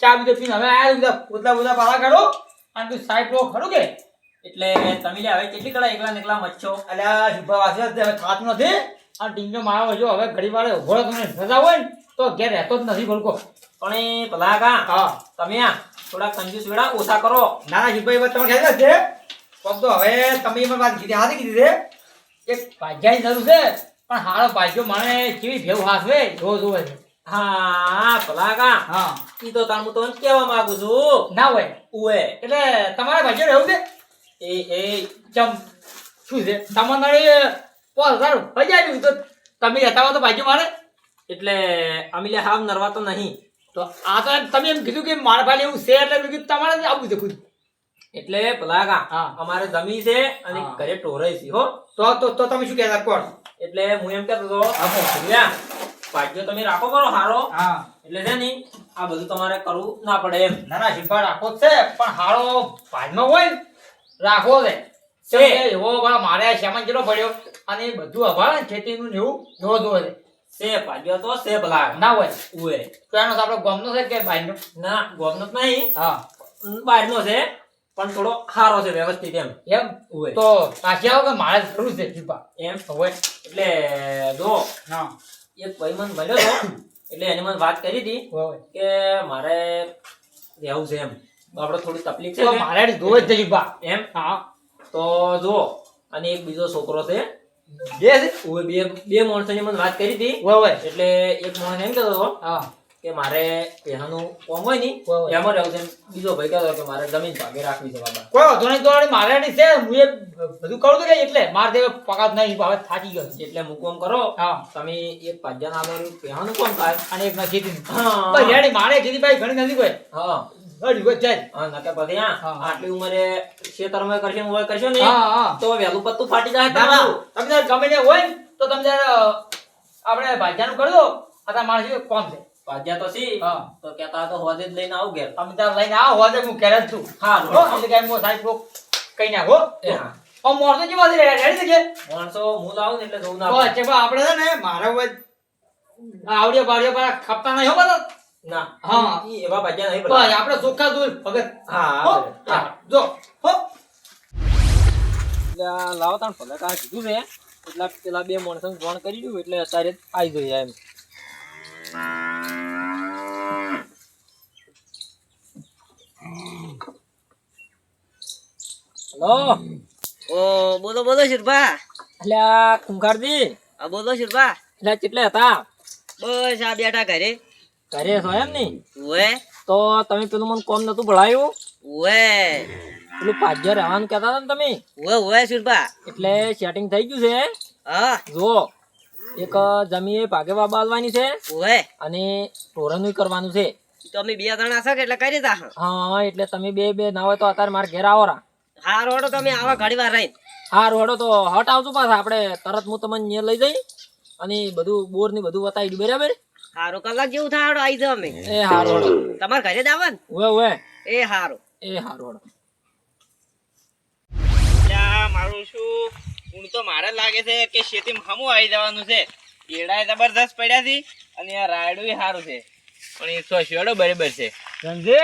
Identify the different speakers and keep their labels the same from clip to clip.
Speaker 1: ચા બીજો પીને હવે આયા બધા પોતલા પાલા કાઢો. અને તું સાઈડ ખરું કે?
Speaker 2: એટલે તમે હવે કેટલી કળા એકલા નીકળા એકલા મચ્છો?
Speaker 1: અલ્યા શુભા વાસી હવે ખાત નથી? આ ટીંગો મારો જો હવે ઘડી વાળે ઊભો તમને સજા હોય ને તો ઘેર રહેતો જ નથી બોલકો
Speaker 2: પણ એ ભલા કા
Speaker 1: હા.
Speaker 2: તમે આ થોડા કંજૂસ વેડા ઓછા કરો.
Speaker 1: ના ના શુભાઈ વાત તમને ખ્યાલ છે. પણ તો હવે તમે એમાં વાત કીધી હાથી કીધી છે. કે ભાગ્યાની જરૂર છે પણ હારો ભાગ્યો માણે કેવી ભેવ હાસવે જો જોવે છે.
Speaker 2: હા ભલા કા
Speaker 1: હા.
Speaker 2: ઈ તો તાર હું તમને કહેવા માંગુ છું.
Speaker 1: ના હોય.
Speaker 2: ઉએ
Speaker 1: એટલે તમારા ભાગ્યો રહેવું છે?
Speaker 2: એ એ
Speaker 1: ચમ. શું છે? તમારે પોસ હજાર હજાર તો તમે રહેતા હો તો ભાગ્યો મારે.
Speaker 2: એટલે અમે લે હાવ નરવા તો નહીં.
Speaker 1: તો આ તો તમે એમ કીધું કે મારા ભાઈ એવું છે એટલે મેં કીધું તમારે આવું છે ખુદ.
Speaker 2: એટલે ભલા કા
Speaker 1: હા.
Speaker 2: અમારે જમી છે અને ઘરે ટોરાઈ છે હો.
Speaker 1: તો તો તો તમે શું કહેતા? કોણ?
Speaker 2: એટલે હું એમ કહેતો હતો ભૂલ્યા, ભાગ્યો તમે રાખો કરો હારો.
Speaker 1: હા.
Speaker 2: એટલે છે ને આ બધું તમારે કરવું ના પડે એમ.
Speaker 1: ના ના શિલ્પા રાખો છે પણ હારો ભાજમાં હોય ને રાખવો છે. એવો બા મારે શ્યામન કેટલો પડ્યો? અને બધું અભાવે ને ખેતીનું ને એવું જોવો જોવે છે.
Speaker 2: છે ભાગ્યો તો સેપ લાગ
Speaker 1: ના હોય.
Speaker 2: ઉએ
Speaker 1: તો એનો આપણો ગોમનો છે કે બાઈનો?
Speaker 2: ના ગોમનો જ નહીં.
Speaker 1: હા.
Speaker 2: બાઈનો છે પણ થોડો સારો છે વ્યવસ્થિત એમ.
Speaker 1: એમ?
Speaker 2: ઉએ
Speaker 1: તો પાછી આવો કે મારે જરૂર છે જીપા
Speaker 2: એમ?
Speaker 1: હોય
Speaker 2: એટલે જો
Speaker 1: હા.
Speaker 2: એક ભાઈ મને મળ્યો તો એટલે એની મને વાત કરી હતી કે મારે રહેવું છે એમ. આપણે થોડી તકલીફ છે
Speaker 1: મારે જોવે જ શિલ્પા
Speaker 2: એમ?
Speaker 1: હા.
Speaker 2: તો જો અને એક બીજો છોકરો છે.
Speaker 1: બે છે?
Speaker 2: બે બે માણસોની મને વાત કરી હતી. એટલે એક માણસ એમ કહેતો હતો કે મારે પહેલાનું કોમ
Speaker 1: હોયની.
Speaker 2: એમાં રહેવું છે બીજો ભાઈ કહેતો કે મારે જમીન ભાગે રાખવી છે બાબા.
Speaker 1: કોઈ વાંધો નહીં તો મારે નહીં છે. હું એ બધું કરું તો કે એટલે. મારે તે પગાર નહીં હવે થાકી ગયો
Speaker 2: એટલે હું કોમ કરો.
Speaker 1: હા.
Speaker 2: તમે એક પાંચ જણા પહેલાનું કોમ થાય.
Speaker 1: અને એક ના ખેતી
Speaker 2: હા.
Speaker 1: રેડી મારે ખેતી ભાઈ ઘણી નથી કોઈ
Speaker 2: હા.
Speaker 1: ઘડી કોઈ જાય.
Speaker 2: હા નકર પછી હા
Speaker 1: હા.
Speaker 2: આટલી ઉંમરે ખેતરમાં કરશે ને કરશો ને
Speaker 1: હા હા.
Speaker 2: તો વહેલું પત્તું ફાટી જાય
Speaker 1: ના ના.
Speaker 2: તમારું.
Speaker 1: તમે ગમે તે હોય તો તમે આપણે ભાઈજાનું કરી દો અત્યારે મારે કોમ છે
Speaker 2: પાજ્યા તો સી તો કહેતા તો હોજે જ લઈને આવું ઘેર.
Speaker 1: તમે તાર લઈને આવો હોય હું ઘેર જ છું.
Speaker 2: હા
Speaker 1: એટલે કે હું સાહેબ કઈ નાખો
Speaker 2: એ હા.
Speaker 1: ઓ મોરતો કેવા છે રેડી છે
Speaker 2: માણસો હું લાવું ને એટલે જોવું ના
Speaker 1: આપણે છે મારે આવડિયો પર ખપતા નહીં હો બધા.
Speaker 2: ના.
Speaker 1: હા.
Speaker 2: ઈ એવા પાજ્યા નહીં
Speaker 1: બસ આપણે ચોખ્ખા દૂર ભગત.
Speaker 2: હા
Speaker 1: હો
Speaker 2: હા, ભલે.
Speaker 1: હા, જો હો.
Speaker 2: એટલે આ લાવો તાણ ભલે કાં કીધું છે એટલા પેલા બે માણસોને ફોન કરી દઉં એટલે અત્યારે આવી જોઈએ એમ. હલો?
Speaker 3: ઓ બોલો બોલો શિરભા.
Speaker 2: એટલે
Speaker 3: બોલો શિરભા.
Speaker 2: એટલે કેટલે હતા?
Speaker 3: બસ આ બેઠા ઘરે.
Speaker 2: ઘરે છો એમ ની
Speaker 3: ઉવે.
Speaker 2: તો તમે પેલું મને કોમ નતું ભણાયું
Speaker 3: ઉવે.
Speaker 2: પેલું પાજ્ય રહેવાનું કહેતા હતા ને તમે?
Speaker 3: ઉવે ઓએ સુરભા
Speaker 2: એટલે સેટિંગ થઈ ગયું છે?
Speaker 3: હા.
Speaker 2: જો એક જમીએ ભાગે બાબા આલવાની છે
Speaker 3: ઉવે.
Speaker 2: અને ટોરનું કરવાનું છે.
Speaker 3: તો અમે બે જણા છે એટલે કરી દીધા
Speaker 2: હા. એટલે તમે બે બે ના હોય તો અત્યારે મારે ઘેર આવો રા.
Speaker 3: હા રોડો તમે આવા ઘડી વાર રહી
Speaker 2: હા રોડો તો હટ આવજો પાછા. આપણે તરત હું તમને લઈ જઈ અને બધું બોર ને બધું બતાવી દઉં. બરાબર?
Speaker 3: હારો કલાક જેવું થાય હારો આવી જાવ અમે.
Speaker 2: એ હારો રોડો
Speaker 3: ઘરે જ આવે ને
Speaker 2: ઉવે ઉવે.
Speaker 3: એ હારો.
Speaker 2: એ હા
Speaker 4: મારું શું? હું તો મારે લાગે છે કે ખેતીમાં હમું આવી જવાનું છે. કેળાય જબરદસ્ત પડ્યા છે અને આ રાયડું સારું છે. પણ એ સો શેડો બરાબર છે.
Speaker 1: સમજે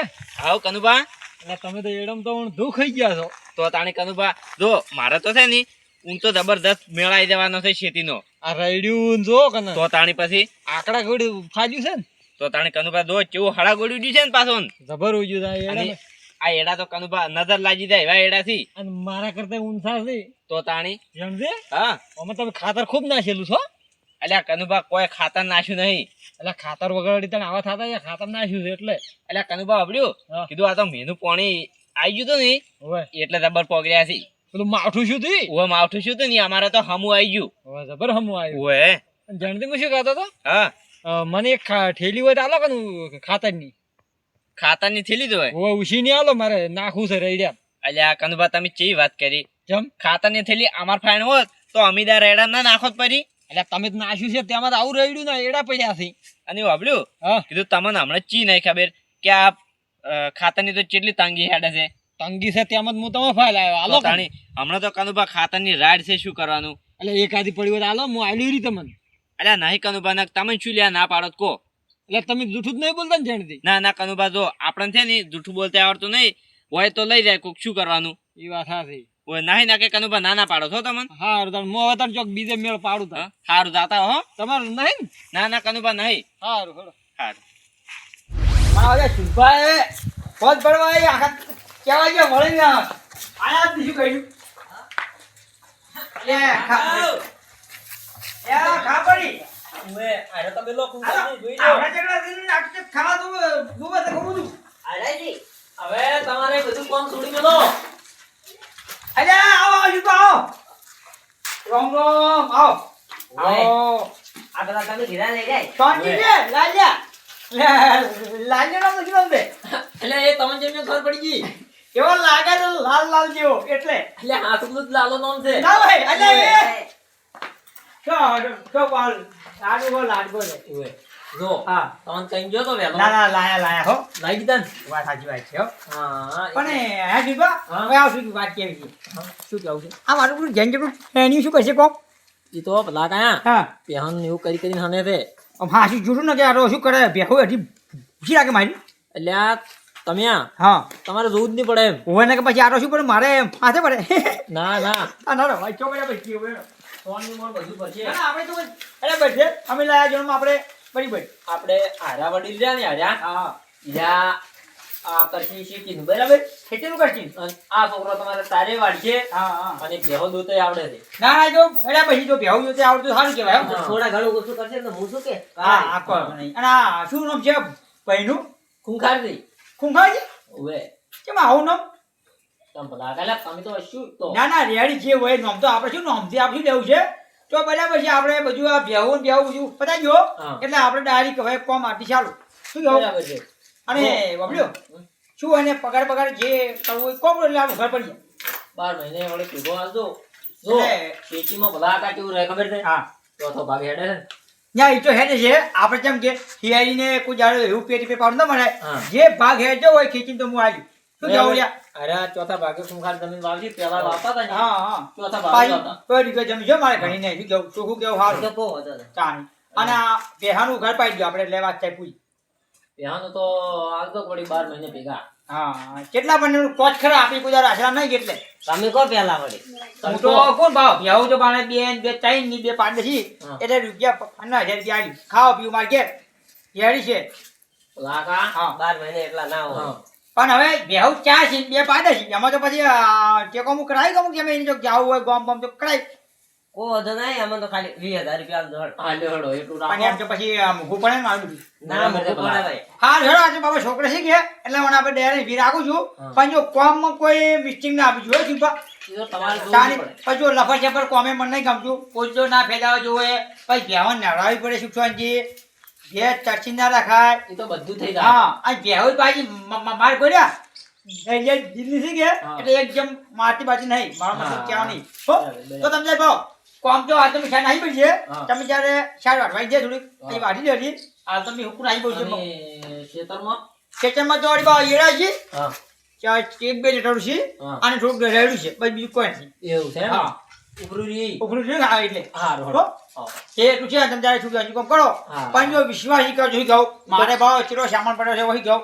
Speaker 4: આવો કનુભા?
Speaker 1: એટલે તમે તો એડમ તો હું દુઃખ થઈ ગયા છો.
Speaker 4: તો તાણી કનુભા જો મારે તો છે ને હું તો જબરદસ્ત મેળાઈ જવાનો છે ખેતીનો
Speaker 1: આ રડ્યું જો કને
Speaker 4: તો તાણી પછી
Speaker 1: આકડા ગોડી ફાજ્યું છે ને.
Speaker 4: તો તાણી કનુભા દો કેવું હળા ગોળ્યું છે ને પાછો
Speaker 1: જબર ઉજ્યું થાય
Speaker 4: આ એડા તો કનુભા નજર લાગી જાય એવા એડા થી.
Speaker 1: અને મારા કરતા ઊંચા છે.
Speaker 4: તો તાણી
Speaker 1: સમજે
Speaker 4: હા.
Speaker 1: આમાં તમે ખાતર ખૂબ નાખેલું છો?
Speaker 4: અલ્યા કનુભા કોઈ ખાતર નાખ્યું નહીં.
Speaker 1: એટલે ખાતર વગર તને આવા થતા છે ખાતર નાખ્યું છે એટલે.
Speaker 4: એટલે કનુભા આપડ્યું. કીધું આ તો મેનું પાણી આવી ગયું તો
Speaker 1: નહીં.
Speaker 4: એટલે જબર પોગર્યા છે.
Speaker 1: પેલું માઠું શું થયું
Speaker 4: ઓવે માવઠું શું હતું અમારે તો હમું આવી ગયું.
Speaker 1: હવે જબર હમું આવ્યું અને જાણતી હું શું કહેતો હતો?
Speaker 4: હા.
Speaker 1: મને એક ઠેલી હોય તો આલો કે ખાતરની?
Speaker 4: ખાતરની થેલી જ હોય.
Speaker 1: હવે ઉછી નહીં આલો મારે નાખું છે રેડ્યા.
Speaker 4: અલ્યા કનુભા તમે ચી વાત કરી?
Speaker 2: જેમ
Speaker 4: ખાતરની થેલી અમાર ફાઈન હોત તો અમીદા રેડા ના નાખો પરી.
Speaker 2: એટલે તમે નાશ્યું નાખ્યું છે તેમાં તો આવું રેડ્યું ને એડા પડ્યા છે.
Speaker 4: અને વાપર્યું
Speaker 2: હા.
Speaker 4: કીધું તમને હમણાં ચી નહીં ખબર કે આ ખાતરની તો કેટલી તાંગી હેડે છે?
Speaker 2: તંગી છે તેમ જ હું તમે ફાઇલ આવ્યો. હાલો
Speaker 4: તાણી હમણાં તો કનુભા ખાતરની રાડ છે શું કરવાનું?
Speaker 2: એટલે એક આધી પડી હોય હાલો હું આલ્યું રી તમને
Speaker 4: અલ્યા નહીં કનુભા ના તમે શું લ્યા ના પાડો કો.
Speaker 2: એટલે તમે જૂઠું જ નહીં બોલતા ને જાણતી
Speaker 4: ના ના કનુભા જો આપણને છે ને જૂઠું બોલતા આવડતું નહીં હોય તો લઈ જાય કોક શું કરવાનું?
Speaker 2: એ વાત સાચી.
Speaker 4: ઓય નાહી નાખે કનુભા ના ના પાડો છો તમને?
Speaker 2: હારું તાર હું હવે ચોક બીજે મેળ પાડું
Speaker 4: તા? હારું જાતા હો
Speaker 2: તમારું નહીં ના?
Speaker 4: ના કનુભા નહીં.
Speaker 2: હારું હારું.
Speaker 4: હારું.
Speaker 1: મારા હવે સુભાઈ પદ પડવા આખા કેવા ગયા ને? આયા બીજું કહ્યું? એ ખા એ ખા પડી.
Speaker 2: હવે આરે તમે લોકો
Speaker 1: હાલો, આવડા ચકડા થઈને આખું ખાવા દઉં દુબા તો ખવું છું
Speaker 2: હવે તમારે બધું કામ છોડી મેલો.
Speaker 1: અરે આવો આવો આવો. રોમ રોમ આવો. આવો.
Speaker 3: આ પેલા તમે ઘીરા લઈ જાય.
Speaker 1: લાલ્યા. લે, લાલ્યા નથી નામ તે
Speaker 2: એટલે એ તમને જેમ ખબર પડી ગઈ.
Speaker 1: એવો લાગે છે? લાલ લાલ જેવો. એટલે.
Speaker 2: એટલે હાથનું જ લાલો નોમ છે.
Speaker 1: ના ભાઈ અલે એ. શું શું પાલ. લાડવો લાડવો છે.
Speaker 2: જો
Speaker 1: હા.
Speaker 2: તમને કઈ ગયો તો વેલો
Speaker 1: ના ના લાયા લાયા હો.
Speaker 2: લાગી દીધા ને?
Speaker 1: વાત સાચી વાત છે હો.
Speaker 2: હા
Speaker 1: પણ હે દીપા હવે આવ શું વાત કેવી છે?
Speaker 2: શું કેવું છે?
Speaker 1: આ મારું પેલું જેન જેટલું એની શું કહેશે કોમ
Speaker 2: એ તો ભલા કાયા
Speaker 1: હા.
Speaker 2: પહેન એવું કરી કરીને હને રે
Speaker 1: આમ હા શું જૂઠું ન કે આ શું કરે બેહો હજી ભૂસી રાખે મારી.
Speaker 2: એટલે તમે આ?
Speaker 1: હા.
Speaker 2: તમારે જોવું જ નહીં પડે એમ.
Speaker 1: હોય ને કે પછી આરો શું પડે? મારે હાથે પડે.
Speaker 2: ના ના.
Speaker 1: ના ના. ભાઈ ચોકડે પછી આપણે તો અરે અમે લાયા જણમાં આપણે. બરાબર
Speaker 2: આપણે આર્યા વડીલ રહ્યા ને આર્યા
Speaker 1: હા.
Speaker 2: ઈરા આ કરશી શીખીને. બરાબર?
Speaker 1: ખેતીનું કરશી.
Speaker 2: આ છોકરો તમારે તારે વાળશે.
Speaker 1: હા હા.
Speaker 2: અને બેહો દોતે આવડે છે.
Speaker 1: ના ના જો પછી જો બેહું જો તે આવડતું સારું કહેવાય હો.
Speaker 3: થોડા ઘણું ઓછું કરશે હું શું કે?
Speaker 1: હા આ અને આ શું નામ છે? ભાઈનું?
Speaker 2: ખૂંખાર થઈ
Speaker 1: ખૂંખાજી
Speaker 2: ઓવે
Speaker 1: કેમ આવું નામ?
Speaker 2: તમ ભલા કાલા તમે તો શું તો.
Speaker 1: ના ના રેડી જે હોય નામ તો આપણે શું નામથી આપણે લેવું છે? તો બરાબર છે આપણે બધું આ ભેવું ને બેહું બધું. પતાઈ ગયો એટલે આપણે ડાયરી કહેવાય કોમ આટી ચાલુ. શું કહો?
Speaker 2: બરાબર છે.
Speaker 1: અને બબલ્યો શું એને પગાર પગાર જે કરવું હોય કોમ એટલે આપણું ઘર પડી
Speaker 2: બાર મહિને વડે ભેગો આવજો. જો ખેતીમાં ભલા કા કેવું રહે ખબર છે?
Speaker 1: હા.
Speaker 2: ચોથો ભાગ હેડે. ને
Speaker 1: એ તો હેડે છે આપણે જેમ કે હિયારીને કોઈ જાડો એવું પેટી પે પાડું ન મળે. જે ભાગ હેડજો હોય ખેંચીને તો હું આવી શું જાવ
Speaker 2: અરે ચોથા ભાગે ખૂંખાર જમીન વાવજી? પેલા વાવતા હતા ને?
Speaker 1: હા હા.
Speaker 2: ચોથા ભાગે વાવતા.
Speaker 1: કોઈ વીઘા જમી છે મારે ઘણી નહીં શું કેવું? શું કેવું
Speaker 3: તો
Speaker 1: સારું
Speaker 3: હતો
Speaker 1: ચાલ અને આ બેહાનું ઘર પાઈ ગયું આપણે લેવા ચાઈ પૂરી.
Speaker 2: બેહાનું તો આવતો પડી બાર મહિને ભેગા.
Speaker 1: હા કેટલા પણ કોચ ખરા આપી કોઈ આશરા નહીં એટલે.
Speaker 3: તમે કો પેલા વળી?
Speaker 1: હું તો કોણ? ભાવ? બેહું તો બાણે બે બે ત્રણની બે પાંચ છી એટલે રૂપિયા પન્નાસ હજાર રૂપિયા આલી. ખાવા પીવું માર ઘેર. હેડી છે. લાકા
Speaker 3: બાર મહિને એટલા ના હોય.
Speaker 1: પણ હવે બેહુ ચા છે બે પાડે છે એમાં તો પછી ટેકો હું કરાવી ગયું કે એની જો જાવું હોય ગોમ બમ તો કરાવી
Speaker 3: કો હતો નહીં અમે તો ખાલી વીસ હજાર રૂપિયા ધડ
Speaker 2: હા લ્યો હેડો એટલું
Speaker 1: પણ એમ
Speaker 2: રાખો
Speaker 1: પછી મૂકવું પડે ને મારું બધું
Speaker 3: ના મૂકવું પડે ભાઈ
Speaker 1: હા હેડો આજે બાબા છોકરા શીખે એટલે મને આપણે ડેરી ભી રાખું છું. પણ જો કોમમાં કોઈ મિસ્ટેક ના આપી જોઈએ ચિંતા
Speaker 2: ઈ તો તમારે જોવું
Speaker 1: તારી
Speaker 2: પડે.
Speaker 1: પછી જો લફર ચફર કોમે મને નહીં ગમતું. પોચો ના ફેદાવા જોવે. પછી ભેવન નવડાવવી પડે સુખવાનજી ભે ચરચી ના રખાય.
Speaker 2: ઈ તો બધું થઈ જાય.
Speaker 1: હા બાજી મ- મ- માર કર્યા એટલે દિલ્હી થી ગયા? એટલે એકદમ માટી બાજી નહીં. મારો મતલબ. કહેવા નહીં. તો તમને ભાવ. કોમ તો આ તમે શાન આવી
Speaker 2: હા.
Speaker 1: તમે જ્યારે શાન વાટવાઈ દે થોડીક. અહીં વાટી દેલી હાલ તમે હુકુ આવી પડશે
Speaker 2: ખેતરમાં?
Speaker 1: ખેતરમાં તો ભાવ એડા છે. ચાર એક બે લીટર છે. અને થોડુંક રેડું છે. બસ બીજું કોઈ નથી
Speaker 2: એવું છે
Speaker 1: હા.
Speaker 2: ઉભરું રહી.
Speaker 1: ઉપરું હા એટલે. હો? એ એટલું છે તમે ત્યારે શું કહો કરો. પણ જો વિશ્વાસ કરો છો ઈ મારે ભાવ ચીરો સામાન પડ્યો છે વહી
Speaker 2: તો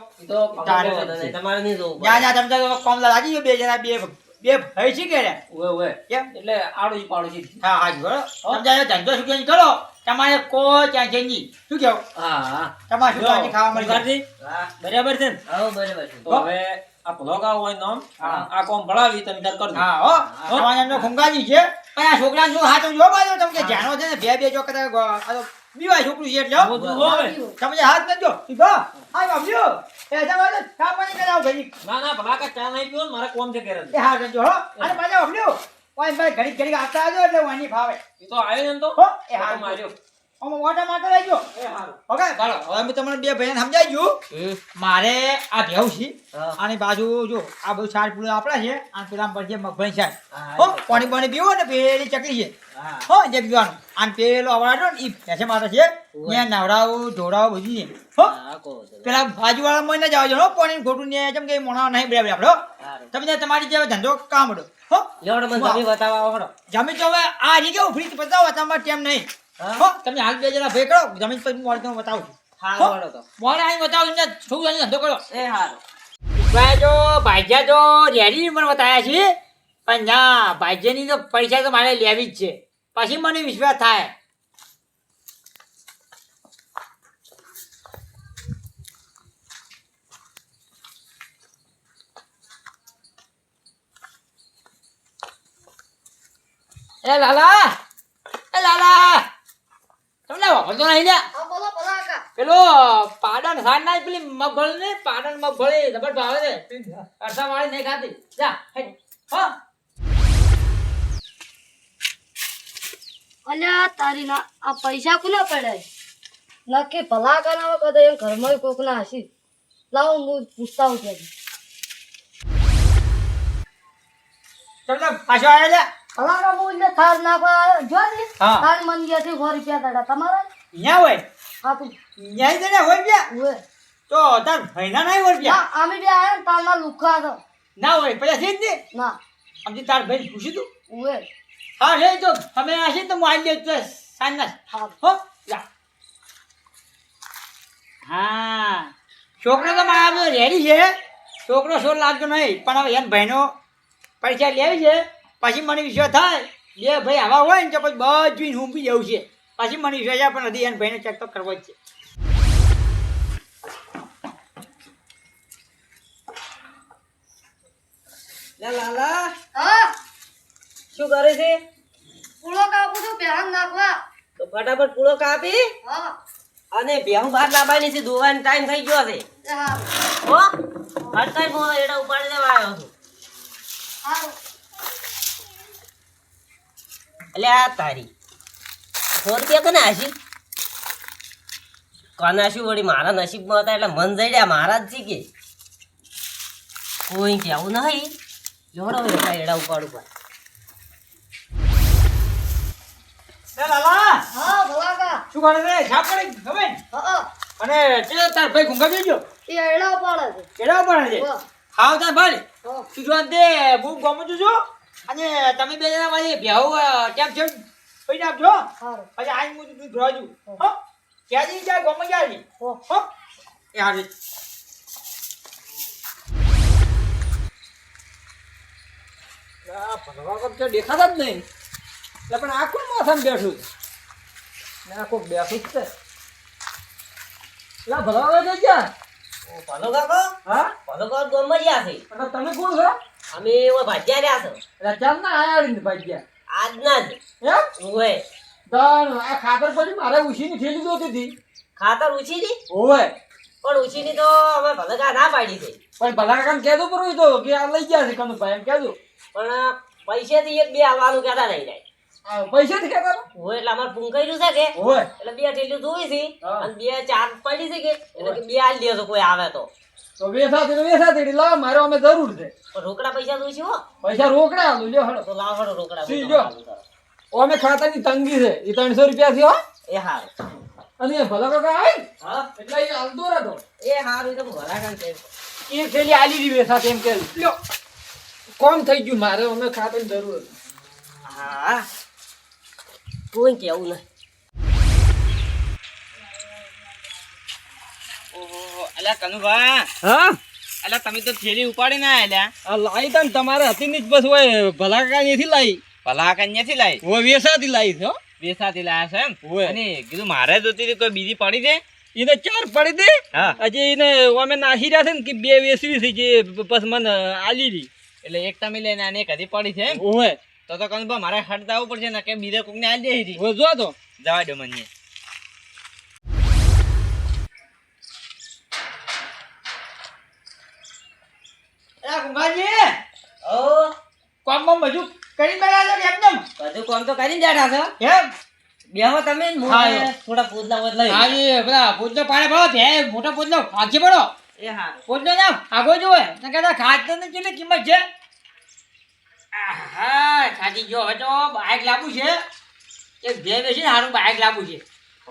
Speaker 2: છે.
Speaker 3: તમારે નહીં જોવું
Speaker 1: જ્યાં
Speaker 3: પડે.
Speaker 1: તમે તો કોમ લાગી ગયો બે જણા બે બે ભાઈ છે કે રે
Speaker 2: ઓય ઉવે.
Speaker 1: કેમ?
Speaker 2: એટલે આડોશી પાડોશી.
Speaker 1: હા હા જો તમે ધંધો શું કહે કરો તમારે કો ત્યાં જઈ શું કેવું
Speaker 2: હા, હા.
Speaker 1: તમારે શું
Speaker 2: જો,
Speaker 1: ખાવા મળી
Speaker 3: હા.
Speaker 2: બરાબર છે ને?
Speaker 3: હા, બરાબર છે.
Speaker 2: તો હવે આ બ્લોગ આવો હોય નામ,
Speaker 1: હા.
Speaker 2: આ કોમ ભળાવી તમે તાર કરજો.
Speaker 1: હા હો. તમારે એમનો ખુંગાજી છે. પણ આ છોકરાને શું હાથ જો બાજો તમે કે જાણો છે ને? બે બે જો કદાચ બીવાય છોકરું છે એટલે હો. તમે હાથ નજો સીધો. હા બાબુ એ જા બાજુ ચા પાણી કરાવ ઘડી
Speaker 2: ના ના ભલા કા ચા નહીં પીવો મારે કોમ છે ઘરે.
Speaker 1: એ હાથ નજો હો. અને પાછા બાબુ ઓય ભાઈ ઘડી ઘડી આવતા આવજો એટલે વાની ફાવે.
Speaker 2: એ તો આવ્યો ને તો.
Speaker 1: હો એ હાથ
Speaker 2: માર્યો.
Speaker 1: આમાં વાટા માટે રહેજો
Speaker 2: એ હા.
Speaker 1: ઓકે? ચાલો હવે હું તમને બે ભાઈને સમજાઈ ગયું મારે આ ભેવ છે. આની બાજુ જો આ બધું સાર પૂરું આપણા છે આ પેલા પર છે મગભાઈ સાર.
Speaker 3: હો
Speaker 1: પાણી પાણી પીવો ને પેલી ચકરી છે.
Speaker 3: હો.
Speaker 1: જે પીવાનું. આને પેલો ને ઈ ભેંસે માટે છે. ત્યાં નવડાવું ધોવડાવું બધું છે. હો
Speaker 3: હા.
Speaker 1: પેલા બાજુવાળા મને જવા જો પાણી ખોટું ને જેમ કે મોણા નહીં બરાબર આપણો. તમે તમારી જે ધંધો કામ પડો હો.
Speaker 3: જમી
Speaker 1: તો હવે આ રીતે કેવું ફ્રી બતાવો તમારે ટેમ નહીં.
Speaker 3: હા?
Speaker 1: હો તમે હાલ બે જણા ભેગ કરો જમીન પર મોડે તમે બતાવું
Speaker 3: હારું તો.
Speaker 1: મોડે આવીને બતાવું ને શું જાણી ધંધો કરો.
Speaker 3: એ હારો.
Speaker 1: ભાઈ જો ભાઈજા તો રેડી મને બતાવ્યા છે. પણ ના ભાઈજાની તો પૈસા તો મારે લેવી જ છે. પછી મને વિશ્વાસ થાય. એ લાલા એ લાલા. તમને વાપરતો નહીં
Speaker 5: કાકા.
Speaker 1: પેલો પાડન સાડ ના પેલી મગફળી ને પાડન મગફળી જબર ભાવે છે. અડસા વાળી નહીં ખાતી. જા.
Speaker 5: અલ્યા તારી ના આ પૈસા કોના પડે? નક્કી ભલા કરાવો કદે એમ ઘરમાં કોક ના હસી લાવો હું પૂછતા હું ત્યાં
Speaker 1: તમને પાછો આવ્યા લ્યા
Speaker 5: ભલા હું એટલે થાર નાખવા જો ને?
Speaker 1: હા.
Speaker 5: થાર મન ગયા રૂપિયા દાડા. તમારા?
Speaker 1: ન્યા હોય?
Speaker 5: હા તું
Speaker 1: ન્યાય હોય તાર ભાઈના નહીં હોય ગયા
Speaker 5: ના અમે બે આયા તારના લુખા હતો
Speaker 1: ના હોય પછી છે જ ને?
Speaker 5: ના.
Speaker 1: આમથી તાર ભાઈ પૂછી તું?
Speaker 5: ઉવે
Speaker 1: હા રે તો અમે આ છે તો હું આવી દઉં સાંજના
Speaker 5: હા.
Speaker 1: હો જા. હા. છોકરો તો મારા રેડી છે. છોકરો શોર લાગતો નહીં પણ હવે એમ ભાઈનો પૈસા લેવી છે. પછી મને વિશ્વાસ થાય બે ભાઈ આવા હોય ને તો પછી બધું હુંપી જવું છે. પછી મને વિશ્વાસ પણ નથી એને ભાઈને ચેક તો કરવો જ છે.
Speaker 3: લાલા
Speaker 5: હા.
Speaker 3: શું કરે છે?
Speaker 5: પૂળો કાપું છું પહેરાન નાખવા.
Speaker 3: તો ફટાફટ પૂળો કાપી.
Speaker 5: હા.
Speaker 3: અને ભેહું બહાર લાવવાની છે ધોવાનો ટાઈમ થઈ ગયો છે.
Speaker 5: હા.
Speaker 3: હો ફટકાઈ હું એડા ઉપાડી દેવા આવ્યો છું.
Speaker 5: હા.
Speaker 3: એટલે આ તારી. સો રૂપિયા કને હાશી કનાશું વળી? મારા નસીબમાં હતા એટલે મન જડ્યા. મારા જ છે કે. કોઈ કહેવું નહીં. જોડો એટલા એડા ઉપાડું
Speaker 1: એ લાલા!
Speaker 5: હા ભલા
Speaker 1: શું કરે છે? છાપ પડી હવે
Speaker 5: હા
Speaker 1: અને તે તાર ભાઈ બેજો
Speaker 5: એ એડા ઉપાડે છે.
Speaker 1: એડા ઉપાડે છે?
Speaker 5: વાહ.
Speaker 1: તાર ભાઈ. શું જોવા દે બહુ ગમું છું છો અને તમે બે જણા મારી ભેહુ કેમ છે? પૈ નાખજો
Speaker 5: સારું
Speaker 1: પછી આઈ હું તું જોજુ હો. ક્યાંથી જાય ગમે જાય
Speaker 5: હો.
Speaker 1: હો. એ હારી. આ ભગવા તો દેખાતા જ નહીં. એટલે પણ આ કોણ માથામાં બેઠું છે? ને આ કોક બેઠું જ છે. લા ભગવા તો ક્યાં
Speaker 3: ઓ ભલો કાકો.
Speaker 1: હા?
Speaker 3: ભલો કાકો ગોમમાં ગયા છે?
Speaker 1: તમે કોણ છો?
Speaker 3: અમે ઓય ભાજ્યા રહ્યા છો.
Speaker 1: એટલે ના આયા ને ભાઈ ગયા
Speaker 3: આજના જ.
Speaker 1: એમ?
Speaker 3: ઓય
Speaker 1: દણ આ ખાતર પડી મારે ઉછીની થેલી જોતી હતી
Speaker 3: ખાતર ઉછીની?
Speaker 1: ઓય
Speaker 3: પણ ઉછીની તો અમે ભલો ના પાડી છે.
Speaker 1: પણ ભલા કામ કહેતું પરું તો કે આ લઈ ગયા છે કનુભાઈ એમ કહેતું
Speaker 3: પણ પૈસેથી એક બે આવવાનું કહેતા નહીં જાય.
Speaker 1: આ પૈસાથી કેતા?
Speaker 3: હોય એટલે અમારે પૂંખાઈ છે કે?
Speaker 1: ઓય
Speaker 3: એટલે બે ઠેલીઓ ધોઈ છે. અને બે ચાર પડી છે કે? એટલે કે બે આલી દેજો કોઈ આવે તો.
Speaker 1: તો વેસાતી તો વેસાતી લાવ મારે અમે જરૂર છે.
Speaker 3: રોકડા પૈસા જોઈશે હો.
Speaker 1: પૈસા રોકડા આલું લ્યો હળો.
Speaker 3: તો લાવ હળો રોકડા
Speaker 1: સી જો. અમે ખાતાની તંગી છે એ ત્રણસો રૂપિયા થયો
Speaker 3: એ હાર.
Speaker 1: અને એ ભલા કાકા આવી
Speaker 3: હા?
Speaker 1: એટલે એ હાલતો રહેતો.
Speaker 3: એ હારું તો ભલા છે.
Speaker 1: એ થેલી આલી દી વેસાતી એમ કે લ્યો. કોમ થઈ ગયું મારે અમે ખાતાની જરૂર
Speaker 3: હા. કોઈ કેવું નહીં.
Speaker 4: અલ્યા કનુભા.
Speaker 1: હા?
Speaker 4: અલ્યા તમે તો થેલી ઉપાડી ના આલ્યા
Speaker 1: આ લાઈ તમારે હતી ની જ બસ હોય ભલા નથી લાઈ.
Speaker 4: ભલા કન્યાથી લાઈ?
Speaker 1: હોય વેસાતી લાઈ છે હો.
Speaker 4: વેસાથી લાયા છે એમ?
Speaker 1: ઓય.
Speaker 4: અને કીધું મારે જોતી હતી કોઈ બીજી પડી છે
Speaker 1: એને ચાર પડી દે?
Speaker 4: હા.
Speaker 1: હજી એને અમે નાખી રહ્યા છે ને કે બે વેસવી છે જે બસ મને આલી હતી
Speaker 4: એટલે એક તમે લઈને અને એક હજી પડી છે એમ?
Speaker 1: ઓય
Speaker 4: તો તો કનુભા મારે હટતા આવવું પડશે ને કે બીજા કોકને આલી દે
Speaker 1: જો તો
Speaker 4: જવા દો મને.
Speaker 1: એ કુંભાજી
Speaker 3: ઓ.
Speaker 1: કોમ કોમ બધું કરી બેઠા છો એકદમ?
Speaker 3: બધું કામ તો કરીને બેઠા છો.
Speaker 1: એમ?
Speaker 3: બેહો તમે. થોડા પોદલા વોદલા હા
Speaker 1: હાજી પેલા પોતનો પાડે પડો ભે મોટો પોતનો આગી પડો.
Speaker 3: એ હા.
Speaker 1: પોતનો ના આગો જોવે. ને કહેતા ખાતરની કેટલી કિંમત છે? હા ખાતી જો હવે તો બાઈક લાવવું છે. એક ભે બેસીને સારું બાઈક લાવવું છે.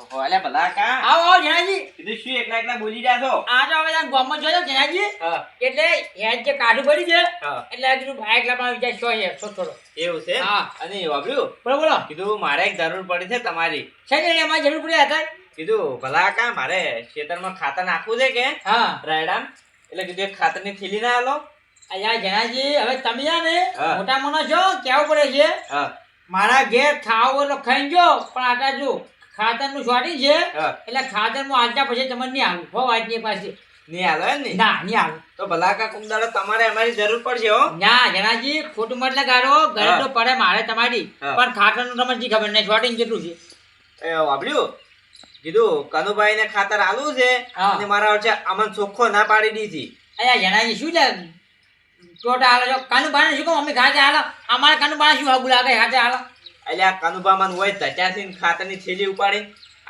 Speaker 4: અલ્યા ભલા કા?
Speaker 1: આવો આવો જણાજી
Speaker 4: કીધું શું એકલા એકલા બોલી રહ્યા છો?
Speaker 1: આ તો હવે ગામમાં જોયો એટલે હેડ જે કાઢું પડી છે એટલે આ કીધું બાઈક પણ વિચાર છો? છો થોડો?
Speaker 4: એવું છે?
Speaker 1: હા.
Speaker 4: અને વાપર્યું?
Speaker 1: બોલો બોલો.
Speaker 4: કીધું મારે એક જરૂર પડી છે તમારી.
Speaker 1: છે ને એમાં જરૂર પડી હતા
Speaker 4: કીધું ભલા કા મારે ખેતરમાં ખાતર નાખવું છે કે?
Speaker 1: હા.
Speaker 4: રાયડામ. એટલે કીધું એક ખાતરની થેલી ના આલો
Speaker 1: અહીંયા જણાજી હવે તમે જા ને. મોટા મોટા છો કેવું પડે છે? મારા ઘેર ખાવો ખાઈ ગયો પણ આટા જો ખાતરનું શોર્ટિંગ છે. એટલે ખાતરમાં આજના પછી તમને નહીં આવું હો આજની પાસે
Speaker 4: નહીં આવે ને
Speaker 1: ના નહીં આવે
Speaker 4: તો ભલા કા કુમદાડો તમારે અમારી જરૂર પડશે હો.
Speaker 1: ના જણાજી ખોટું મત લગાડો. ઘર તો પડે મારે તમારી.
Speaker 4: પણ
Speaker 1: પણ ખાતરનું તમને ખબર નહીં શોર્ટિંગ કેટલું છે.
Speaker 4: એ વાપર્યું? કીધું કનુભાઈ ને ખાતર આલુ છે અને મારા વચ્ચે અમન ચોખ્ખો ના પાડી દીધી.
Speaker 1: અહીંયા જણાજી શું છે? ટોટા હાલો છો. કાનું બાને શું કહું? અમે ખાતે હાલો. અમારે કાનું બાને શું હગું લાગે? ખાતે હાલો.
Speaker 4: એટલે આ કનુભા મને હોય ત્યાંથી ખાતરની થેલી ઉપાડી.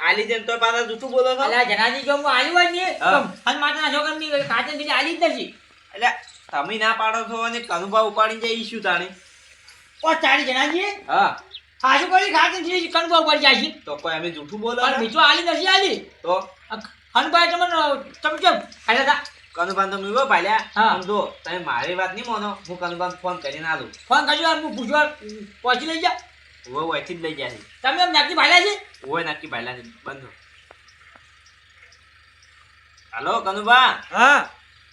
Speaker 4: આલી જેમ તો પાછા જૂઠું બોલો છો?
Speaker 1: અલ્યા જણાજી જો હું આવ્યું હોય ને
Speaker 4: હા.
Speaker 1: માતા જોગમની ખાતર થેલી આલી જ નથી.
Speaker 4: એટલે તમે ના પાડો છો અને કનુભા ઉપાડીને જાય ઈ શું તાણી.
Speaker 1: ઓ તારી જણાજી
Speaker 4: હા.
Speaker 1: હાજુ કોઈ ખાતર થેલી કનુભા ઉપર જાય છે?
Speaker 4: તો કોઈ અમે જૂઠું બોલો
Speaker 1: પણ બીજો આલી નથી આલી?
Speaker 4: તો?
Speaker 1: હનુભાઈ તમને તમે કેમ હાલે તા?
Speaker 4: કનુભાન તો મીવો પાડ્યા?
Speaker 1: હા.
Speaker 4: જો તમે મારી વાત નહીં માનો. હું કનુભાન ફોન કરીને આલું.
Speaker 1: ફોન કરજો હું પૂછવા પહોંચી લઈ જા
Speaker 4: વહીથી જ લઈ જાય. છે
Speaker 1: તમે એમ નાખી ભાલ્યા છે?
Speaker 4: હોય નક્કી ભાઈલા છે. બંધો હાલો કનુભા.
Speaker 2: હા.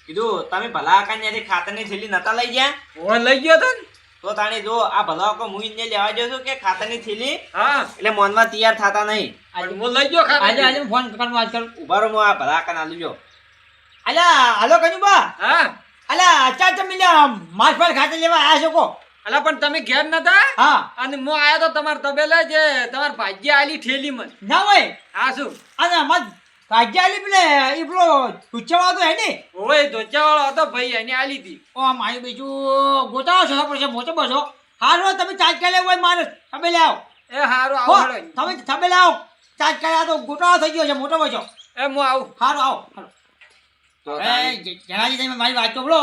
Speaker 4: કીધું તમે ભલા કાન્યાથી ખાતરની થેલી નતા લઈ ગયા?
Speaker 2: હું લઈ ગયો તો
Speaker 4: તો તાણે જો આ ભલા કો હું ઇને લેવા ગયો છું કે ખાતરની થેલી?
Speaker 2: હા.
Speaker 4: એટલે મોનવા તૈયાર થતા નહીં.
Speaker 1: આજે
Speaker 2: હું લઈ ગયો ખાતર.
Speaker 1: આજે આજે ફોન કરવાનું વાત કરું.
Speaker 4: ઊભા રહો હું આ ભલા કાન આલું જો
Speaker 1: અલ્યા હાલો કનુભા.
Speaker 2: હા.
Speaker 1: અલ્યા અચ્છા તમે માસ પર ખાતે લેવા આયા છો કો?
Speaker 2: અલા પણ તમે ઘેર નતા?
Speaker 1: હા.
Speaker 2: અને હું આયો તો તમાર તબેલે જે તમાર ભાગ્ય આલી ઠેલી મને.
Speaker 1: ના હોય.
Speaker 2: હા શું?
Speaker 1: અને મત ભાગ્ય આલી પેલે એ પેલો પૂછવા તો હે ને?
Speaker 2: ઓય ધોચાવાળો હતો ભાઈ એને આલી હતી
Speaker 1: ઓ મારી બીજું ગોતાવો છો પડશે મોટો બસો હારો તમે ચાર્જ કરી લેવો હોય મારે. તમે લાવ આવો.
Speaker 2: એ હારું આવો.
Speaker 1: તમે તમે લાવ ચાર્જ કર્યા તો ગોટાળો થઈ ગયો છે મોટો બસો
Speaker 2: એ હું આવું.
Speaker 1: હારો આવો હારો જણાજી તમે મારી વાત ચોપડો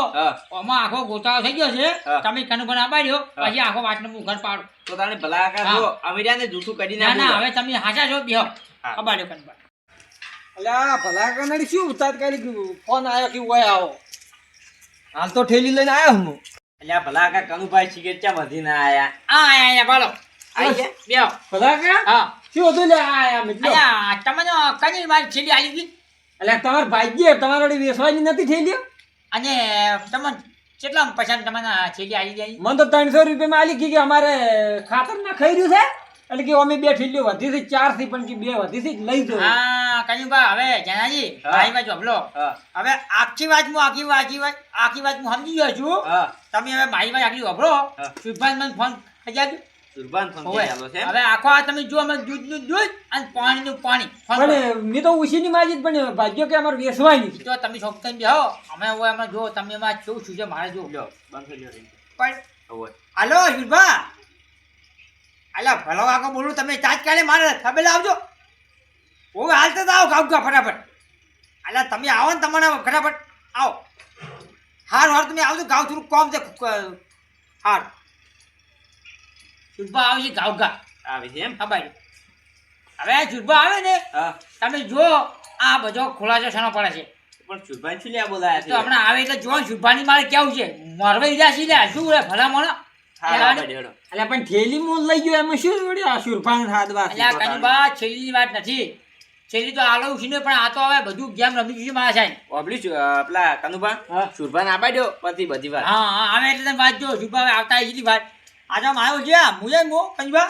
Speaker 1: આમાં આખો ગોટાળો થઈ ગયો છે. તમે કનું પણ આપાડ્યો પછી આખો વાતને હું ઘર પાડું.
Speaker 4: તો તાણે ભલા કા
Speaker 1: હા.
Speaker 4: અમીરાને જૂઠું કરી
Speaker 1: ના હવે તમે હાચા છો બેહો. અબાડ્યો કન
Speaker 2: અલ્યા ભલા કનાડી શું તાત્કાલિક ફોન આવ્યો કે હોય આવો? હાલ તો ઠેલી લઈને આવ્યો હું.
Speaker 4: અલ્યા ભલા કા કનુભાઈ સિગરેટ ચા વધી ના આયા?
Speaker 1: આ આયા આયા બાળો
Speaker 4: આઈ ગયા?
Speaker 1: બેહો.
Speaker 2: ભલા કા
Speaker 1: હા.
Speaker 2: શું હતું લે આયા મિત્રો
Speaker 1: અલ્યા તમને કની મારી છેડી આવી હતી.
Speaker 2: અલ્યા તમારે ભાગ્ય તમારા વેસવાની નથી થઈ ગયો
Speaker 1: અને તમને કેટલા પૈસા તમને છેડી આવી જાય
Speaker 2: મને તો ત્રણસો રૂપિયામાં આલી ગઈ કે અમારે ખાતર ના ખાઈ રહ્યું છે. એટલે કે અમે બે ઠેલીઓ વધી છે ચારથી પણ કે બે વધી છે લઈ જાઓ
Speaker 1: હા ભાઈ હવે જનાજી
Speaker 4: ભાઈ
Speaker 1: બાજુ વાત હવે આખી વાત હું આખી વાત આખી વાત હું સમજી ગયો છું. તમે હવે મારી વાત આખી
Speaker 4: હા.
Speaker 1: સુભાષ મને ફોન થઈ આપજો.
Speaker 4: છે
Speaker 1: હવે આખો આ તમે જો અમે દૂધનું દૂધ અને પાણીનું પાણી.
Speaker 2: પણ મેં તો ઉછીની માજી જ પણ ભાગ્યો કે અમારે વેસવાની
Speaker 1: તો તમે શોખ થઈને બેહો. અમે હવે અમે જો તમે એમાં કેવું છું છે મારે જો
Speaker 4: લ્યો, બંધ કરી લ્યો
Speaker 1: પણ હાલો સુભા અલા ભલો આખો બોલું તમે તાત્કાલિક મારે તબેલા આવજો હું હાલ તો આવો ગાવ ગા ફટાફટ. અલા તમે આવો ને તમારે ફટાફટ. આવો. હાર હાર તમે આવજો ગાવ થોડું કોમ છે હાર. સુભા આવજે ગાવ ગા
Speaker 4: આવે છે એમ?
Speaker 1: હા ભાઈ હવે જુડબા આવે ને તમે જો આ બધો ખુલાસો શેનો પડે છે.
Speaker 4: પણ સુરબાન શું લ્યા બોલાયા
Speaker 1: તો
Speaker 4: આપણે
Speaker 1: હમણાં આવે એટલે જો સુભાની મારે કેવું છે? મરવા ઈજા છે લે શું રે ભલા મોણા.
Speaker 2: અલ્યા પણ થેલી મોં લઈ ગયો એમાં શું આ સુરભાન
Speaker 1: અલ્યા કનબા છેલ્લીની વાત નથી. છેલ્લી તો આલો ઉછીને પણ આ તો હવે બધું ગેમ રમી ગયું મારા સાહેબ.
Speaker 4: ઓબલી પેલા કનુભા
Speaker 2: હા.
Speaker 4: સુરભાન આપાડ્યો પછી બધી વાત.
Speaker 1: હા હા આવે એટલે તમે વાત જો સુભા આવતા વાત. આ આવ્યો મારો છે મુજે મો કંજબા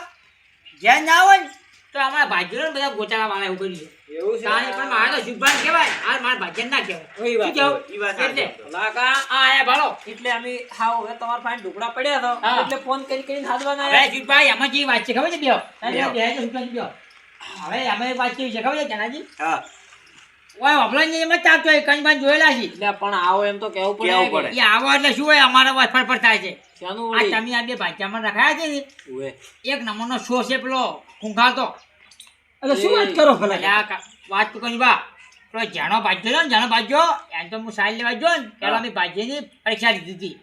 Speaker 1: જ્યાં ના હોય ને તો અમારા ભાઈઓ બધા ગોચાળા વાળા એવું કર્યું
Speaker 2: એવું
Speaker 1: તાણી પણ મારે તો સુભા કહેવાય. આ મારા ભાઈઓ ના કહેવાય. શું કહેવું? એટલે
Speaker 2: લાકા
Speaker 1: આ આયા ભાલો
Speaker 2: એટલે અમે હાવ હવે તમારા પાસે ઢોકળા પડ્યા તો એટલે ફોન કરી કરીને હાથવાના
Speaker 1: એમાં જે વાત છે ખબર છે. બે સુભાઈ હવે અમે વાત કેવી છે ખબર છે જનાજી
Speaker 4: હા.
Speaker 1: ઓય ઓફલાઈન એમ જ ચાપતો હોય કંજબા જોયેલા છે.
Speaker 2: એટલે પણ આવો એમ તો કેવું
Speaker 4: કેવું
Speaker 2: પડે
Speaker 4: પડે.
Speaker 1: એ આવો એટલે શું હોય અમારો વાત ફટફટ થાય છે.
Speaker 2: શાનું
Speaker 1: આ તમે આ બે ભાઈચામાં રખાયા છે ને. એક નંબરનો શો છે પેલો ખૂંખાતો.
Speaker 6: એટલે શું વાત કરો ભલા?
Speaker 1: વાત તો કરી બા. તો જાણો ભાજ્યો ને જાણો ભાજ્યો એમ તો હું સાઈડ લેવા જો ને પેલા મેં ભાજ્યની પરીક્ષા લીધી હતી.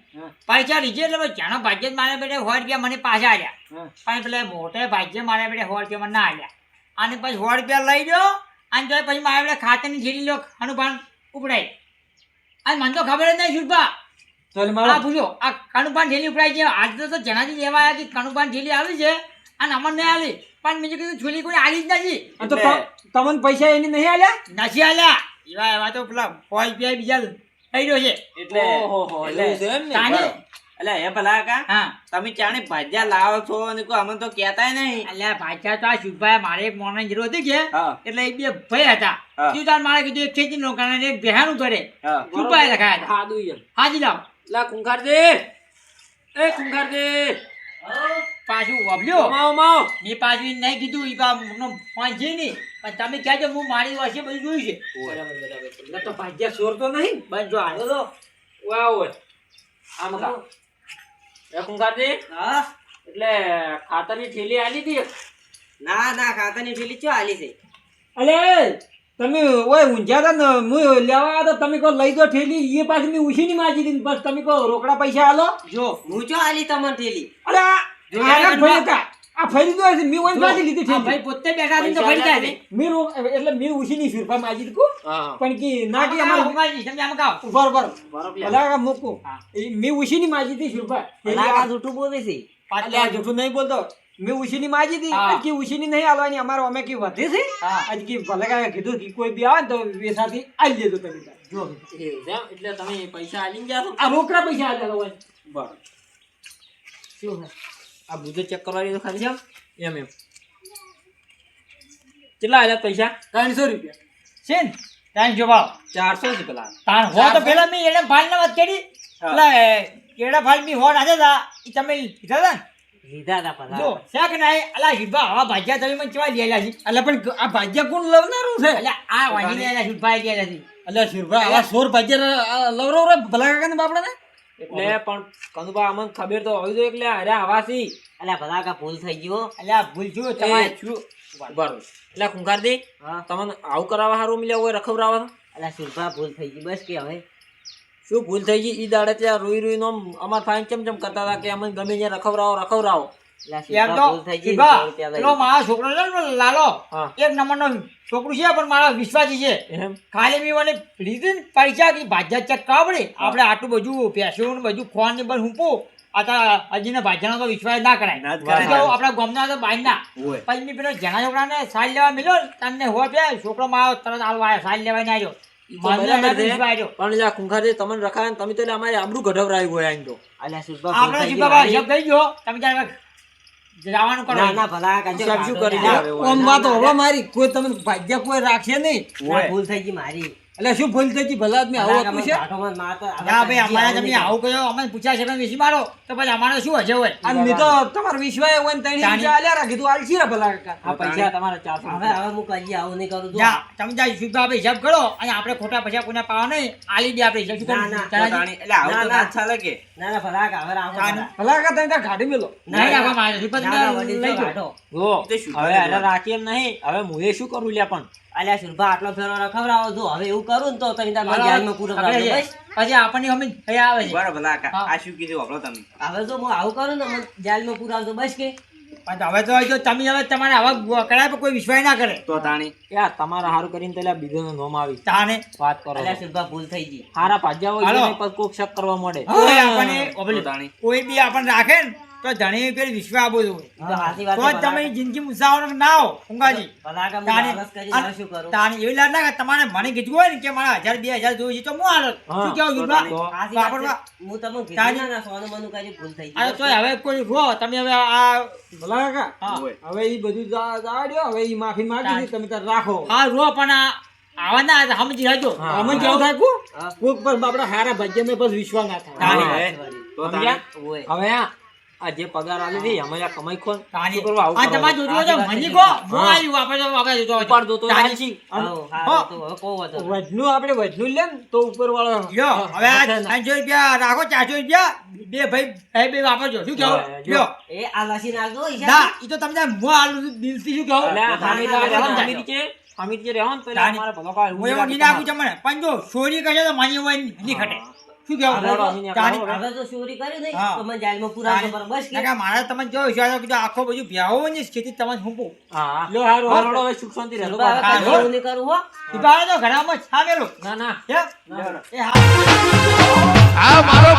Speaker 1: પરીક્ષા લીધી એટલે જાણો ભાજ્ય મારા બેટે સો રૂપિયા મને પાછા
Speaker 6: આવ્યા
Speaker 1: પણ પેલા મોટે ભાજ્ય મારા બેટે સો રૂપિયા મને ના આલ્યા. અને પછી સો રૂપિયા લઈ ગયો અને તો પછી મારે આપણે ખાતરની ઝીલી લો આનું પાન ઉપડાય. અને મને તો ખબર જ નહીં
Speaker 6: શુભા
Speaker 1: આ પૂછો. આ કણુપાન થેલી ઉપડાય છે? આજ તો જણાથી લેવા આવ્યા કે કણુપાન થેલી આવી છે. અને અમને નહીં આવી પણ મેં કીધું છોલી કોઈ આવી જ નથી.
Speaker 6: તો તમને પૈસા એની નહીં આલ્યા?
Speaker 1: નથી આલ્યા. એવા એવા તો પેલા સો પીઆઈ બીજા થઈ રહ્યો છે.
Speaker 3: એટલે
Speaker 6: ઓહોહો,
Speaker 3: એટલે એટલે હે ભલા કા
Speaker 1: હા.
Speaker 3: તમે ચાણે ભાજ્યા લાવો છો અને કોઈ અમને તો કહેતાય નહીં.
Speaker 1: અલ્યા ભાઈચા તો આ શુભાઈ મારે એક મોણની જરૂર હતી કે? એટલે બે ભાઈ હતા.
Speaker 3: હા.
Speaker 1: મારે કીધું એક ખેતી નો કારણ એક બેહાનું કરે શુભાઈ લખાયા હતા. હાજી લાવ. લા કુંખારજી એ કુંખારજી પાછું વબલ્યો મેં પાછું નહીં કીધું ઈ કા મનો ફોન છે નહીં. પણ તમે કહેજો હું મારી વર્ષે બધું જોયું છે.
Speaker 6: એટલે તો ભાગ્યા સોર તો નહીં
Speaker 1: બસ જો આવ્યો તો.
Speaker 2: વાહ આમ કા. એ કુંકારજી
Speaker 3: હા?
Speaker 2: એટલે ખાતરની થેલી આલી હતી?
Speaker 3: ના ના ખાતાની થેલી ચો આલી છે?
Speaker 6: અલે તમે ઓય ઊંઝા હતા ને હું લેવા તો તમે કહો લઈ દો ઠેલી એ પાછી મેં ઉછીની માજી દીધી બસ તમે કહો રોકડા પૈસા આલો?
Speaker 3: જો હું ચો આલી તમને થેલી?
Speaker 6: અરે આ ભાઈ હતા આ ફરી દો છે મેં માજી લીધી છે.
Speaker 1: ભાઈ પોતે બેઠા છે તો ફરી જાય.
Speaker 6: મેં રો- એટલે મેં ઉછીની ફિરફા માજી દીધું પણ કે ના કે અમાર
Speaker 1: હુંગાજી, તમે આમ.
Speaker 6: ઊભા ઊભા
Speaker 2: બરોબર
Speaker 6: અલા મૂકું.
Speaker 1: હા.
Speaker 6: એ મેં માજી થી ફિરફા
Speaker 3: ભલા જૂઠું બોલે છે.
Speaker 6: એટલે આ જૂઠું નહીં બોલતો. મેં ઉછીની માજી હતી. કે ઉછીની નહીં આલવાની અમારો અમે કે વધે છે. આજ કે ભલે કા કીધું કે કોઈ બી આવે તો તો વેસાથી આલી લેજો તમે જો?
Speaker 2: એટલે તમે પૈસા આલીને ગયા
Speaker 6: આ રોકડા પૈસા આલ્યા હોય
Speaker 2: બરાબર.
Speaker 6: શું હે?
Speaker 2: આ બધું ચેક કરવા દીધો ખાલી આમ એમ એમ. કેટલા આલ્યા પૈસા?
Speaker 6: ત્રણસો રૂપિયા.
Speaker 1: છે ને? જો ભાવ.
Speaker 2: ચારસો છે પેલા.
Speaker 1: તાણ હો તો પેલા મેં એને ફાઇલ ના વાત કરી. પેલા એ, કેળા ફાઇલ મેં હો નાખ્યા હતા. ઈ તમે લીધા હતા ને?
Speaker 3: લીધા હતા ભલા
Speaker 1: જો શેક ના અલા હિબા હવા ભાજ્યા તમે મને કેવા લેલા છે?
Speaker 6: એટલે પણ આ ભાગ્યા કોણ લવનારું છે?
Speaker 1: એટલે આ વાંચી લેલા શુભાઈ લેલા છે.
Speaker 6: એટલે શિરભા આવા સોર ભાગ્યા લવરો ભલા કાકા ને બાપડા ને
Speaker 2: એટલે પણ કનુભા અમને ખબર તો હોવી જોઈએ એટલે અરે આવાસી.
Speaker 3: અલ્યા ભલા કા ભૂલ થઈ ગયો.
Speaker 1: આ ભૂલ છું તમારે છું
Speaker 2: બરોબર. એટલે ખુંખાર
Speaker 3: હા.
Speaker 2: તમને આવું કરાવવા સારું મળ્યા હોય રખવરાવા
Speaker 3: અલ્યા સુરભા ભૂલ થઈ ગઈ બસ કે હવે.
Speaker 2: શું ભૂલ થઈ ગઈ? ઈ દાડે ત્યાં રોઈ રોઈ નો અમાર ફાઈન ચમ ચમ કરતા હતા કે અમને ગમે ત્યાં રખવરાવો રખવરાવો
Speaker 1: તો છોકરો લાલો
Speaker 2: હા.
Speaker 1: એક નંબરનો છોકરું છે પણ મારો વિશ્વાસી છે. ખાલી મેં લીધી પૈસા ભાજ્યા ચેક કાપડે આપણે આટલું બધું પેસ્યું બધું ખોન ને બધું હુંપું આ હજી ભાજ્યાનો તો વિશ્વાસ ના કરાય. આપણા ગામના તો
Speaker 3: હોય
Speaker 1: પછી મેં પેલો જણા છોકરાને સાલ લેવા મળ્યો તમને તને હો બે છોકરો મારો તરત આવ્યો સાલ લેવા ના આવ્યો.
Speaker 2: તો પણ તમને રખાય તમે તો અમારે આબરૂ ગઢવરાયું હોય આઈને તો.
Speaker 1: આપણે તમે જવાનું કરો.
Speaker 3: ના ના ભલા કા જો
Speaker 2: હિસાબ શું કરી
Speaker 6: ઓમ વાત હોવા મારી કોઈ તમે ભાગ્ય કોઈ રાખે નહીં.
Speaker 3: ભૂલ થઈ ગઈ મારી.
Speaker 6: એટલે શું ભૂલ થઈ ભલા આદમી આવું આપ્યું છે?
Speaker 1: ના ભાઈ અમારા તમે આવું કયો અમે પૂછ્યા છે તમે મારો તો પછી અમારે શું હજે હોય?
Speaker 6: અને મેં તો તમારો વિશ્વાસ હોય ને
Speaker 1: જાણી.
Speaker 6: આલ્યા રાખી. તું આલશી રે ભલા
Speaker 2: આ પૈસા તમારા ચારસો
Speaker 3: હવે હવે હું કહીએ આવું નહીં કરું
Speaker 1: જા. તમે જા શુદ્ધ આપણે હિસાબ કરો. અને આપણે ખોટા પૈસા કોને પાવા નહીં. આલી દે આપણે હિસાબ શું
Speaker 3: ના,
Speaker 1: કરવું?
Speaker 3: ના,
Speaker 1: તારાજી?
Speaker 3: ના, ના. ના ના ભલા કા હવે
Speaker 1: આવો
Speaker 3: ભલા.
Speaker 6: કા તને ગાડી મેલો.
Speaker 1: નહીં આવા મારે.
Speaker 3: ના, ના, વડીલ
Speaker 1: લઈ
Speaker 3: જો
Speaker 2: હવે રાખી એમ નહીં. હવે હું એ શું કરું લ્યા પણ?
Speaker 3: અલ્યા સુરભા આટલો ફેરો રખવરાવો જો હવે એવું કરું ને તો તમે તાર મારી જાનમાં પૂરો કરાવજો,
Speaker 1: પછી આપણને અમે થયા આવે છે.
Speaker 4: બરાબર આ આ શું કીધું આપણો તમે?
Speaker 3: હવે જો હું આવું કરું ને મને જાલમાં પુરાવજો બસ કે.
Speaker 1: પણ હવે તો જો તમે હવે તમારે આવા કરાય પર કોઈ વિશ્વાસ ના કરે.
Speaker 4: તો તાણી?
Speaker 2: યાર તમારા હારું કરીને પેલા બીજોનું નોમ આવી
Speaker 1: તાણે?
Speaker 2: વાત કરો
Speaker 3: અલ્યા. સુરભા ભૂલ થઈ ગઈ.
Speaker 2: હારા ભાજ્યા હોય પછી કોક શક કરવા મળે.
Speaker 1: કોઈ આપણને કોઈ બી આપણને રાખે ને તો ધણી
Speaker 3: ફેર વિશ્વ
Speaker 1: આપો
Speaker 3: છો.
Speaker 1: તો તમે જિંદગી મુસાફર ના
Speaker 3: હો હું
Speaker 1: તાણી- એવી લાગ ના તમારે મને કીધું હોય ને કે મારા હજાર બે હજાર જોઈએ છે તો હું હાલો શું કેવું.
Speaker 3: હું તમને સોનું મનું ભૂલ થઈ
Speaker 1: અરે હવે કોઈ રો તમે હવે આ
Speaker 6: ભલા કાકા હવે એ બધું જાડ્યો હવે એ માફી માંગી છે તમે તાર રાખો.
Speaker 1: આ રો પણ આ આવા ના સમજી રાખજો
Speaker 2: હા.
Speaker 6: અમે કેવું થાય કોક પર બાપડા હારા ભાગ્ય મેં બસ વિશ્વાસ ના થાય.
Speaker 4: હા, હે.
Speaker 2: હવે આ જે પગાર આલી હતી અમારે કમાઈ ખોન શું કરવા આવું
Speaker 1: આ
Speaker 2: કરો?
Speaker 1: જોજો
Speaker 2: જો
Speaker 1: મની કો
Speaker 2: હા.
Speaker 1: હું. આવ્યું આપણે તો આપણે જોતો હોય.
Speaker 2: દો તો.
Speaker 3: હારું,
Speaker 1: હો.
Speaker 3: તો કો વાત.
Speaker 2: વજનું આપણે વજનું લેમ તો ઉપર વાળો
Speaker 1: લ્યો હવે આ પાંચસો રૂપિયા રાખો 400 રૂપિયા બે ભાઈ ભાઈ બે વાપરજો. શું કહો? લ્યો
Speaker 3: એ આ લસી નાખ દો
Speaker 1: ના? ઈ તો તમને મો આલુ છું દિલથી શું કહો?
Speaker 2: એટલે આ
Speaker 3: ના,
Speaker 2: હામીદ
Speaker 3: ના,
Speaker 2: આવે
Speaker 3: ના,
Speaker 2: ને,
Speaker 3: ના,
Speaker 2: હામીદ છે, હામીદ જે રહેવાનું તો અમારે ભલો કાંઈ
Speaker 1: હું એવું નહીં નાખું તમને. પણ જો ચોરી કરશે તો માની હોય નહીં ખટે શું
Speaker 3: હવે તો ચોરી કરી તો મને. બસ કે
Speaker 1: જો આખો બધું ભ્યાવો ને ખેતી તમને
Speaker 2: હા લ્યો હારું હારું. હવે સુખ શાંતિ રહેજો
Speaker 3: હવે
Speaker 1: હા,
Speaker 3: કઈ
Speaker 1: હો.
Speaker 3: એવું નહીં કરું હો.
Speaker 1: ઈબારે તો ઘણામાં છામેલું
Speaker 2: ના ના.
Speaker 1: એ હા.
Speaker 7: આ મારો